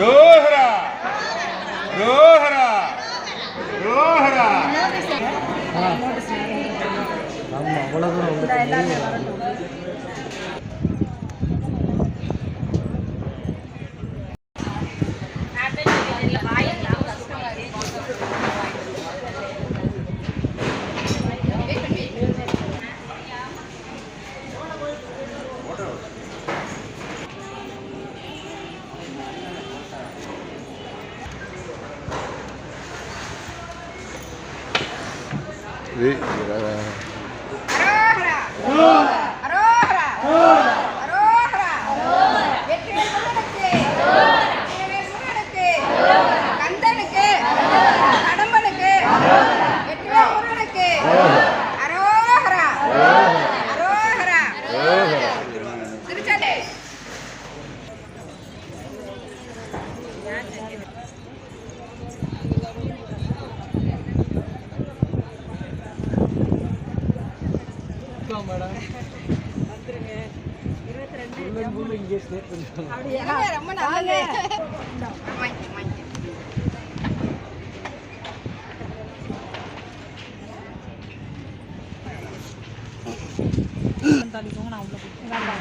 ரோஹரா! ரோஹரா! ரோஹரா! ஆமாம் அவ்வளோ தூரம் திருச்சாலே மேடம் இங்கே ஸ்டே ரொம்ப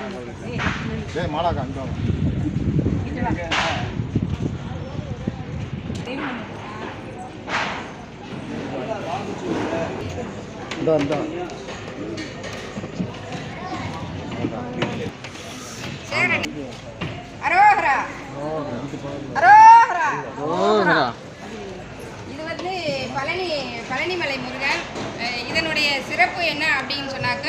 நல்லது. டேய் மாலாக்கா அங்கே வா. இந்த இந்த சரி அரோகரா அரோகரா இது வந்து பழனி பழனிமலை முருகன் இதனுடைய சிறப்பு என்ன அப்படின்னு சொன்னாக்க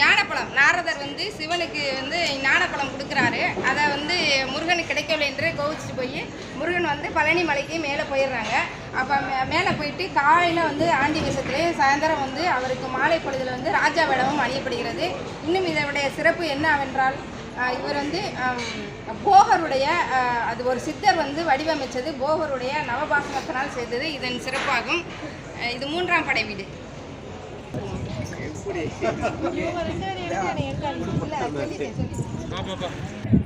ஞானப்பழம். நாரதர் வந்து சிவனுக்கு வந்து ஞானப்பழம் கொடுக்குறாரு. அதை வந்து முருகனுக்கு கிடைக்கவில்லை என்று கோவிச்சுட்டு போய் முருகன் வந்து பழனி மலைக்கு மேலே போயிடுறாங்க. அப்போ மே மேலே போயிட்டு காலையில் வந்து ஆண்டி வேஷத்துலேயும் சாயந்தரம் வந்து அவருக்கு மாலை பொழுதில் வந்து ராஜா வேடமும் அணியப்படுகிறது. இன்னும் இதனுடைய சிறப்பு என்னவென்றால் இவர் வந்து போகருடைய அது ஒரு சித்தர் வந்து வடிவமைச்சது. போகருடைய நவபாசனத்தினால் செய்தது. இதன் சிறப்பாகும். இது மூன்றாம் படை வீடு. அம்மா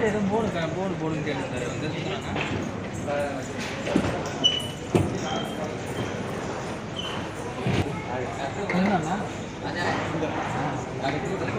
முன்னாடி எதுவும் போர்டு போர்டு போர்டுன்னு கேட்டுருந்தாரு வந்து சுற்றுறாங்க என்னண்ணா? அதுக்கு